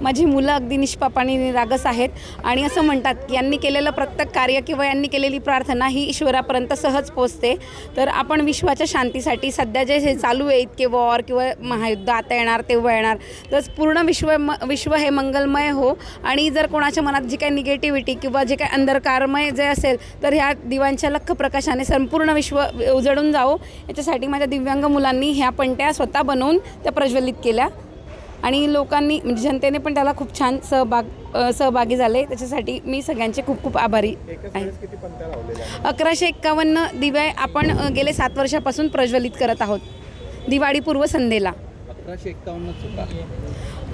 माझी मुलं अगदी निष्पाप आणि निरागस आहेत. आणि असं म्हणतात की यांनी केलेलं प्रत्येक कार्य किंवा यांनी केलेली प्रार्थना ही ईश्वरापर्यंत सहज पोचते तर आपण विश्वाच्या शांतीसाठी सध्या जे हे चालू आहे इतके वॉर किंवा महायुद्ध आता येणार तेव्हा येणार. तर पूर्ण विश्व म विश्व हे मंगलमय हो. आणि जर कोणाच्या मनात जी काही निगेटिव्हिटी किंवा जे काही अंधकारमय जे असेल तर ह्या दिवांच्या लख प्रकाशाने संपूर्ण विश्व उजळून जावो. याच्यासाठी माझ्या दिव्यांग मुलांनी ह्या पणट्या स्वतः बनवून त्या प्रज्वलित केल्या. आणि लोकांनी म्हणजे जनतेने पण त्याला खूप छान सहभाग सहभागी झाले. त्याच्यासाठी मी सगळ्यांचे खूप खूप आभारी आहे? अकराशे एक्कावन्न दिवे आपण गेले सात वर्षापासून प्रज्वलित करत आहोत. दिवाळी पूर्व संध्येला.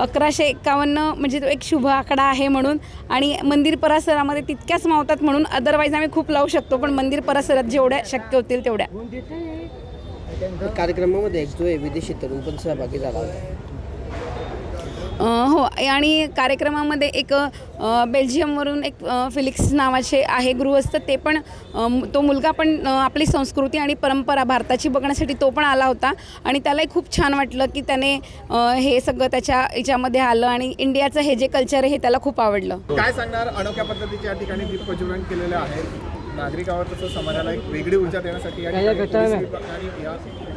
अकराशे एक्कावन्न म्हणजे तो एक शुभ आकडा आहे म्हणून. आणि मंदिर परिसरामध्ये तितक्याच मावतात म्हणून अदरवाईज आम्ही खूप लावू शकतो पण मंदिर परिसरात जेवढ्या शक्य होतील तेवढ्या. कार्यक्रमामध्ये एक जो आहे विदेशी तरुण पण सहभागी झाला होता. हो आणि कार्यक्रमामध्ये एक बेल्जियमवरून एक फिलिक्स नावाचे आहे गृहस्थ ते पण तो मुलगा पण आपली संस्कृती आणि परंपरा भारताची बघण्यासाठी तो पण आला होता. आणि त्यालाही खूप छान वाटलं की त्याने हे सगळं त्याच्या याच्यामध्ये आलं आणि इंडियाचं हे जे कल्चर आहे हे त्याला खूप आवडलं. काय सांगणार? अनोख्या पद्धतीच्या या ठिकाणी दीप प्रज्वलन केलेलं आहे. नागरिकावर तसं समाजाला एक वेगळी ऊर्जा देण्यासाठी या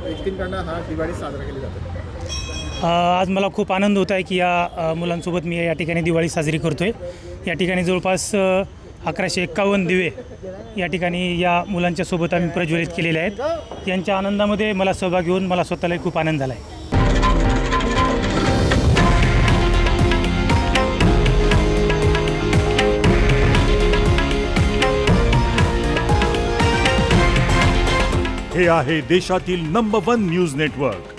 व्यक्तींकडनं हा दिवाळी साजरा केली जाते. आज मला खूप आनंद होत आहे की या मुलांसोबत मी या ठिकाणी दिवाळी साजरी करतो आहे या ठिकाणी जवळपास अकराशे एक्कावन्न दिवे या ठिकाणी या मुलांच्या सोबत आम्ही प्रज्वलित केलेले आहेत. यांच्या आनंदामध्ये मला सहभाग घेऊन मला स्वतःलाही खूप आनंद झाला आहे हे आहे देशातील नंबर वन न्यूज नेटवर्क